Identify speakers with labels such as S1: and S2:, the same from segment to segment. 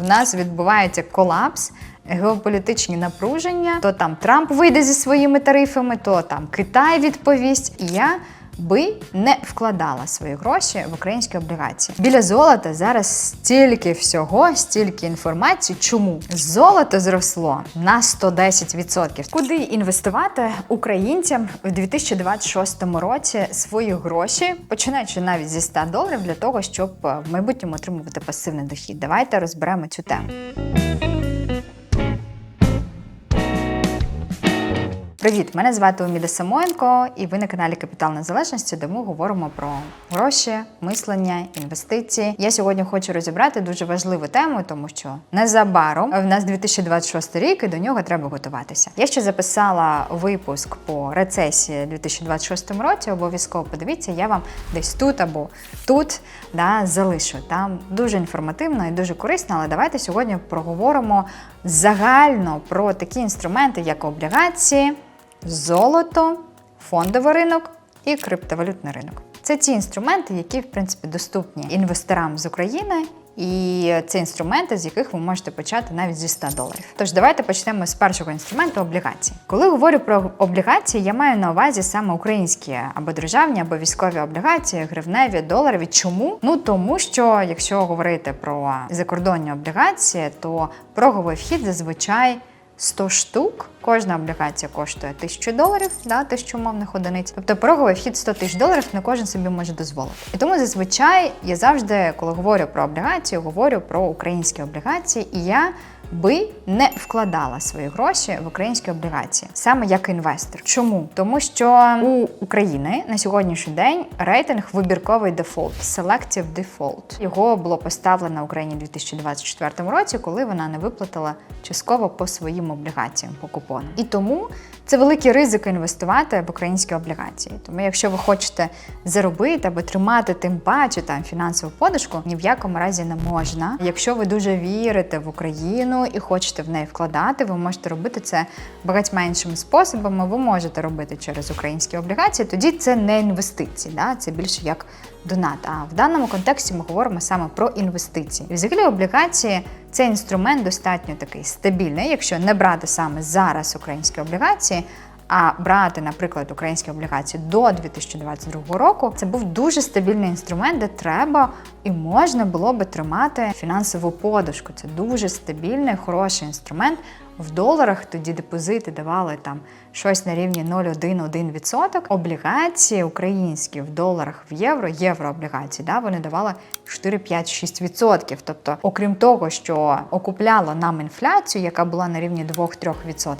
S1: в нас відбувається колапс. Геополітичні напруження, то там Трамп вийде зі своїми тарифами, то там Китай відповість. І я би не вкладала свої гроші в українські облігації. Біля золота зараз стільки всього, стільки інформації. Чому золото зросло на 110%. Куди інвестувати українцям в 2026 році свої гроші, починаючи навіть зі 100 доларів, для того, щоб е, в майбутньому отримувати пасивний дохід? Давайте розберемо цю тему. Привіт, мене звати Уміда Самоєнко, і ви на каналі Капітал Незалежності, де ми говоримо про гроші, мислення, інвестиції. Я сьогодні хочу розібрати дуже важливу тему, тому що незабаром в нас 2026 рік і до нього треба готуватися. Я ще записала випуск по рецесії у 2026 році. Обов'язково подивіться, я вам десь тут або тут да, залишу. Там дуже інформативно і дуже корисно, але давайте сьогодні проговоримо загально про такі інструменти, як облігації золото, фондовий ринок і криптовалютний ринок. Це ті інструменти, які в принципі доступні інвесторам з України. І це інструменти, з яких ви можете почати навіть зі 100 доларів. Тож давайте почнемо з першого інструменту облігації. Коли говорю про облігації, я маю на увазі саме українські або державні, або військові облігації, гривневі, доларові. Чому? Ну тому що якщо говорити про закордонні облігації, то проговий вхід зазвичай 100 штук. Кожна облігація коштує 1000 доларів, да, тисячу умовних одиниць. Тобто пороговий вхід 100 тисяч доларів не кожен собі може дозволити. І тому зазвичай я завжди, коли говорю про облігацію, говорю про українські облігації, і я би не вкладала свої гроші в українські облігації, саме як інвестор. Чому? Тому що у України на сьогоднішній день рейтинг вибірковий дефолт Selective Default. Його було поставлено Україні у 2024 році, коли вона не виплатила частково по своїм облігаціям по купонам. І тому це великий ризик інвестувати в українські облігації. Тому, якщо ви хочете заробити або тримати тим паче там фінансову подушку, ні в якому разі не можна. Якщо ви дуже вірите в Україну і хочете в неї вкладати, ви можете робити це багатьма іншими способами. Ви можете робити через українські облігації. Тоді це не інвестиції, да? це більше як донат. А в даному контексті ми говоримо саме про інвестиції. І взагалі облігації це інструмент достатньо такий стабільний, якщо не брати саме зараз українські облігації. А брати, наприклад, українські облігації до 2022 року, це був дуже стабільний інструмент, де треба і можна було би тримати фінансову подушку. Це дуже стабільний, хороший інструмент. В доларах тоді депозити давали там щось на рівні 0,1-1%. Облігації українські в доларах в євро, єврооблігації, да, вони давали 4, 5, 6%. Тобто, окрім того, що окупляло нам інфляцію, яка була на рівні 2-3%,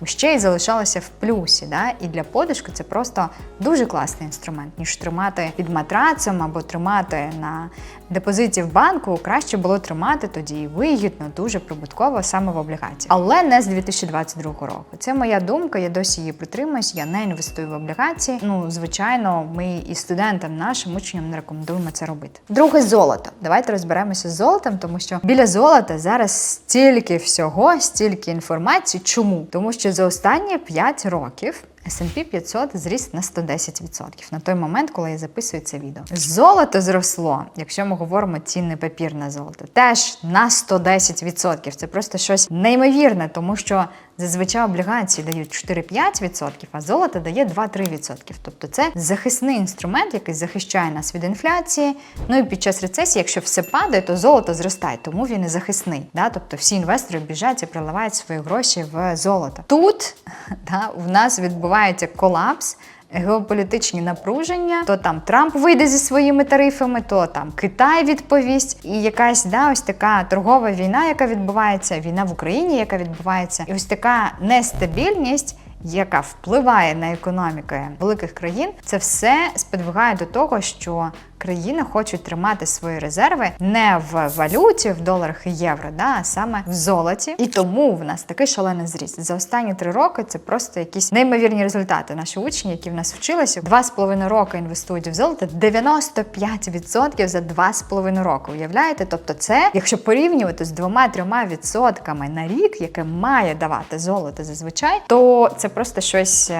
S1: ми ще й залишалися в плюсі. Да? І для подушки це просто дуже класний інструмент, ніж тримати під матрацем або тримати на депозиті в банку. Краще було тримати тоді вигідно, дуже прибутково саме в облігації. Але не з 2022 року. Це моя думка, я досі її притримуюсь, я не інвестую в облігації. Ну, звичайно, ми і студентам, нашим учням не рекомендуємо це робити. Друге золото. Давайте розберемося з золотом, тому що біля золота зараз стільки всього, стільки інформації. Чому? Тому що за останні 5 років. S&P 500 зріс на 110% на той момент, коли я записую це відео. Золото зросло, якщо ми говоримо цінне папірне золото, теж на 110%. Це просто щось неймовірне, тому що зазвичай облігації дають 4-5%, а золото дає 2-3%. Тобто це захисний інструмент, який захищає нас від інфляції. Ну і під час рецесії, якщо все падає, то золото зростає, тому він і захисний. Да? Тобто всі інвестори біжать і приливають свої гроші в золото. Тут да, в нас відбувається колапс. Геополітичні напруження, то там Трамп вийде зі своїми тарифами, то там Китай відповість, і якась да, ось така торгова війна, яка відбувається, війна в Україні, яка відбувається, і ось така нестабільність. Яка впливає на економіки великих країн, це все сподвигає до того, що країни хочуть тримати свої резерви не в валюті, в доларах і євро, да, а саме в золоті. І тому в нас такий шалений зріст. За останні три роки це просто якісь неймовірні результати. Наші учні, які в нас вчилися, два з половиною роки інвестують в золото, 95% за два з половиною роки. Уявляєте? Тобто, це, якщо порівнювати з двома-трьома відсотками на рік, яке має давати золото зазвичай, то це просто щось.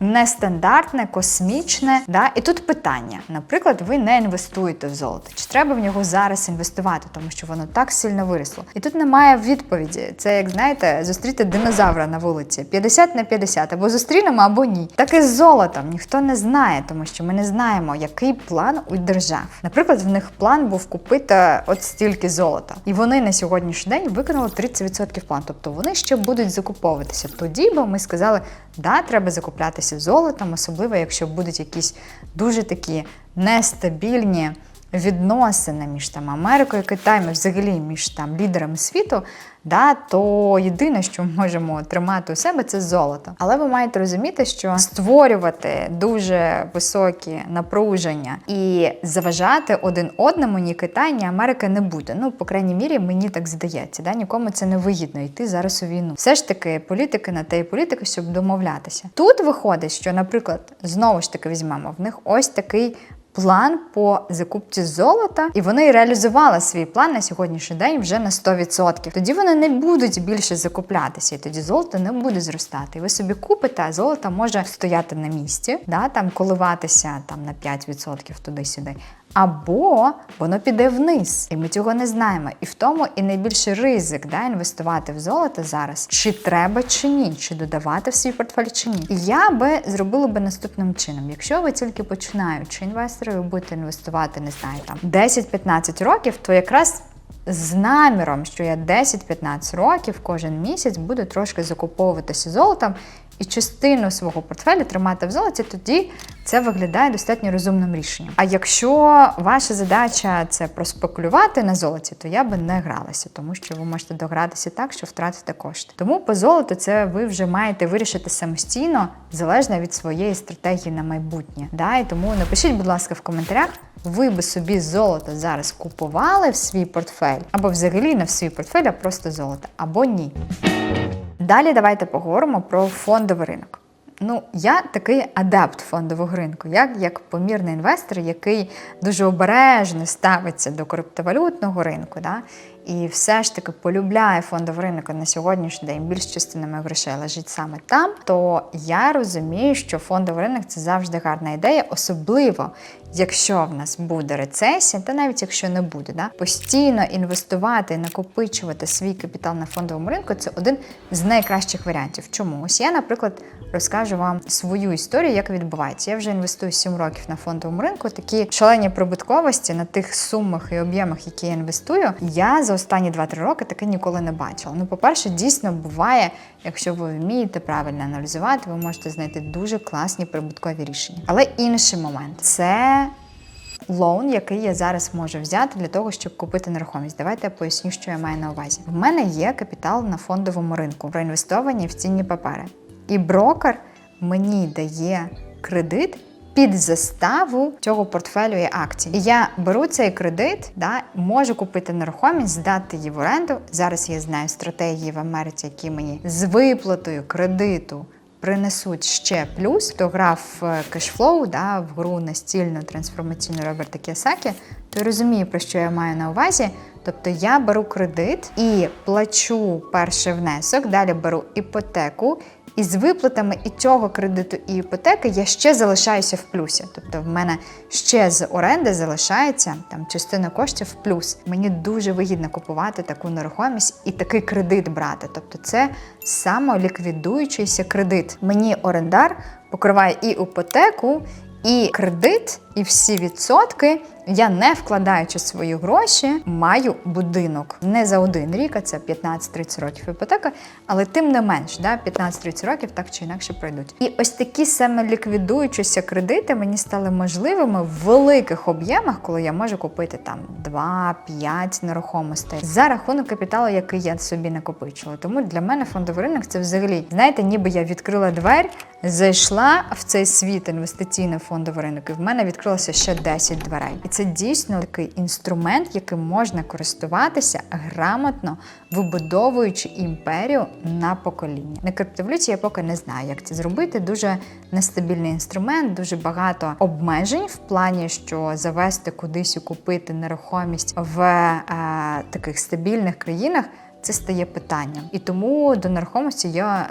S1: Нестандартне, космічне. Да? І тут питання: наприклад, ви не інвестуєте в золото. Чи треба в нього зараз інвестувати, тому що воно так сильно виросло? І тут немає відповіді. Це як знаєте, зустріти динозавра на вулиці 50 на 50, або зустрінемо, або ні. Так і з золотом ніхто не знає, тому що ми не знаємо, який план у держав. Наприклад, в них план був купити от стільки золота, і вони на сьогоднішній день виконали 30% план. Тобто вони ще будуть закуповуватися. Тоді би ми сказали, да, треба закуплятися золотом, особливо якщо будуть якісь дуже такі нестабільні. Відносини між там Америкою Китаєм, взагалі між там лідерами світу, да, то єдине, що ми можемо тримати у себе, це золото. Але ви маєте розуміти, що створювати дуже високі напруження і заважати один одному ні Китай, ні Америка не буде. Ну, по крайній мірі, мені так здається. Да? Нікому це не вигідно йти зараз у війну. Все ж таки, політики на те і політики, щоб домовлятися. Тут виходить, що, наприклад, знову ж таки візьмемо в них ось такий план по закупці золота, і вони реалізували свій план на сьогоднішній день вже на 100%. Тоді вони не будуть більше закуплятися, і тоді золото не буде зростати. І ви собі купите, а золото може стояти на місці, да, там коливатися там на 5% туди-сюди. Або воно піде вниз, і ми цього не знаємо. І в тому і найбільший ризик да, інвестувати в золото зараз, чи треба, чи ні, чи додавати в свій портфель, чи ні. І я би зробила би наступним чином: якщо ви тільки починаючи інвестори, ви будете інвестувати, не знаю, там 10-15 років, то якраз. З наміром, що я 10-15 років кожен місяць буду трошки закуповуватися золотом і частину свого портфелю тримати в золоті, тоді це виглядає достатньо розумним рішенням. А якщо ваша задача це проспекулювати на золоті, то я би не гралася, тому що ви можете догратися так, що втратите кошти. Тому по золоту це ви вже маєте вирішити самостійно, залежно від своєї стратегії на майбутнє. Да? І тому напишіть, будь ласка, в коментарях. Ви би собі золото зараз купували в свій портфель, або взагалі не в свій портфель, а просто золото, або ні. Далі давайте поговоримо про фондовий ринок. Ну, я такий адепт фондового ринку, як як помірний інвестор, який дуже обережно ставиться до криптовалютного ринку, да? і все ж таки полюбляє фондовий ринок на сьогоднішній день більш частина моїх грошей лежить саме там, то я розумію, що фондовий ринок це завжди гарна ідея, особливо якщо в нас буде рецесія, та навіть якщо не буде, да, постійно інвестувати, накопичувати свій капітал на фондовому ринку це один з найкращих варіантів. Чому? Ось я, наприклад, розкажу вам свою історію, як відбувається. Я вже інвестую 7 років на фондовому ринку. Такі шалені прибутковості на тих сумах і об'ємах, які я інвестую, я за останні 2-3 роки таки ніколи не бачила. Ну, по-перше, дійсно буває, якщо ви вмієте правильно аналізувати, ви можете знайти дуже класні прибуткові рішення. Але інший момент це лоун, який я зараз можу взяти для того, щоб купити нерухомість. Давайте я поясню, що я маю на увазі. В мене є капітал на фондовому ринку, проінвестовані в цінні папери. І брокер мені дає кредит. Під заставу цього портфелю і акцій. І я беру цей кредит, да, можу купити нерухомість, здати її в оренду. Зараз я знаю стратегії в Америці, які мені з виплатою кредиту принесуть ще плюс, то грав кешфлоу, да, в гру настільну трансформаційну Роберта Кіосакі, то розумію, про що я маю на увазі. Тобто я беру кредит і плачу перший внесок, далі беру іпотеку. І з виплатами і цього кредиту і іпотеки я ще залишаюся в плюсі. Тобто в мене ще з оренди залишається там частина коштів в плюс. Мені дуже вигідно купувати таку нерухомість і такий кредит брати. Тобто, це самоліквідуючийся кредит. Мені орендар покриває і іпотеку, і кредит, і всі відсотки. Я не вкладаючи свої гроші, маю будинок не за один рік, а це 15-30 років іпотека, але тим не менш, да, 15-30 років так чи інакше пройдуть. І ось такі саме ліквідуючіся кредити мені стали можливими в великих об'ємах, коли я можу купити там 2-5 нерухомостей за рахунок капіталу, який я собі накопичила. Тому для мене фондовий ринок це взагалі, знаєте, ніби я відкрила двері, зайшла в цей світ інвестиційний фондовий ринок, і в мене відкрилося ще 10 дверей. І це дійсно такий інструмент, яким можна користуватися грамотно, вибудовуючи імперію на покоління. На криптовалюті я поки не знаю, як це зробити. Дуже нестабільний інструмент, дуже багато обмежень в плані, що завести кудись і купити нерухомість в е, таких стабільних країнах це стає питанням. І тому до нерухомості я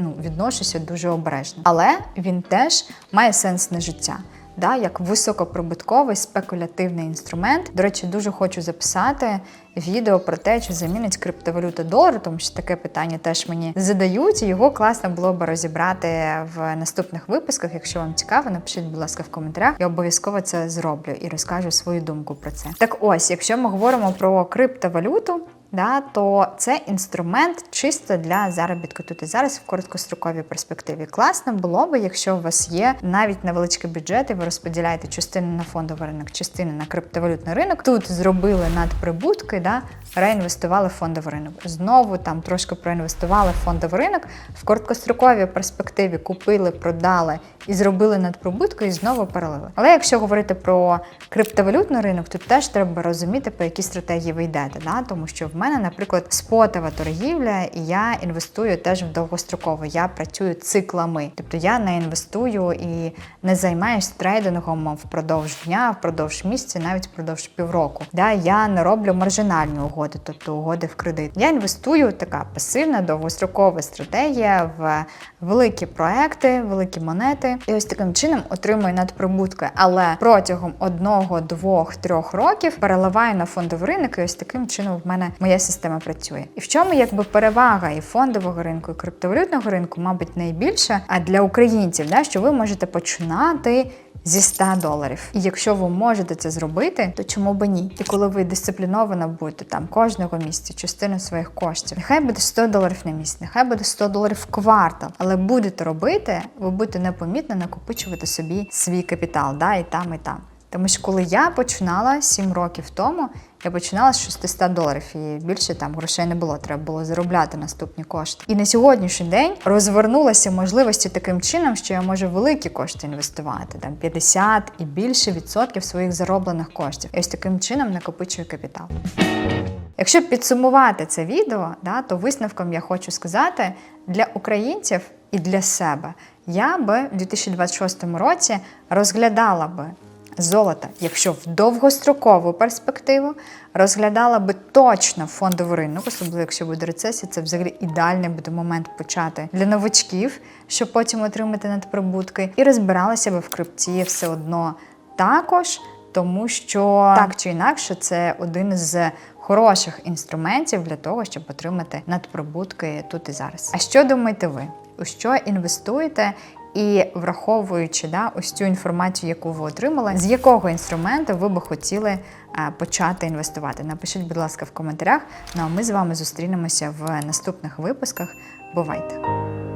S1: ну, відношуся дуже обережно. Але він теж має сенс на життя. Да, як високоприбутковий спекулятивний інструмент. До речі, дуже хочу записати відео про те, чи замінить криптовалюта долар, тому що таке питання теж мені задають. Його класно було би розібрати в наступних випусках. Якщо вам цікаво, напишіть, будь ласка, в коментарях. Я обов'язково це зроблю і розкажу свою думку про це. Так ось, якщо ми говоримо про криптовалюту. Да, то це інструмент чисто для заробітку тут і зараз в короткостроковій перспективі. Класно було би, якщо у вас є навіть невеличкий бюджет, і ви розподіляєте частину на фондовий ринок, частину на криптовалютний ринок. Тут зробили надприбутки, да, реінвестували в фондовий ринок. Знову там трошки проінвестували в фондовий ринок. В короткостроковій перспективі купили, продали і зробили надприбутку, і знову перелили. Але якщо говорити про криптовалютний ринок, тут теж треба розуміти, по якій стратегії ви йдете. Да? Тому що в мене, наприклад, спотова торгівля, і я інвестую теж в довгостроково. Я працюю циклами. Тобто я не інвестую і не займаюся трейдингом впродовж дня, впродовж місяця, навіть впродовж півроку. Да? Я не роблю маржинальні угоди, тобто угоди в кредит. Я інвестую така пасивна довгострокова стратегія в великі проекти, великі монети. І ось таким чином отримую надприбутки, але протягом одного, двох, трьох років переливаю на фондовий ринок, і ось таким чином в мене моя система працює. І в чому якби перевага і фондового ринку, і криптовалютного ринку, мабуть, найбільше, а для українців, да, що ви можете починати. Зі 100 доларів. І якщо ви можете це зробити, то чому би ні? І коли ви дисципліновано будете там кожного місяця частину своїх коштів, нехай буде 100 доларів на місяць, нехай буде 100 доларів в квартал, але будете робити, ви будете непомітно накопичувати собі свій капітал, да, і там, і там. Тому що коли я починала 7 років тому, я починала з 600 доларів, і більше там грошей не було. Треба було заробляти наступні кошти. І на сьогоднішній день розвернулися можливості таким чином, що я можу великі кошти інвестувати, там 50 і більше відсотків своїх зароблених коштів. І ось таким чином накопичую капітал. Якщо підсумувати це відео, да, то висновком я хочу сказати для українців і для себе я би в 2026 році розглядала би золото, якщо в довгострокову перспективу, розглядала би точно фондовий ринок, особливо якщо буде рецесія, це взагалі ідеальний буде момент почати для новачків, щоб потім отримати надприбутки, і розбиралася би в крипті все одно. Також, тому що так чи інакше це один з хороших інструментів для того, щоб отримати надприбутки тут і зараз. А що думаєте ви? У що інвестуєте? І враховуючи да, ось цю інформацію, яку ви отримали, з якого інструменту ви би хотіли е, почати інвестувати? Напишіть, будь ласка, в коментарях. Ну а ми з вами зустрінемося в наступних випусках. Бувайте!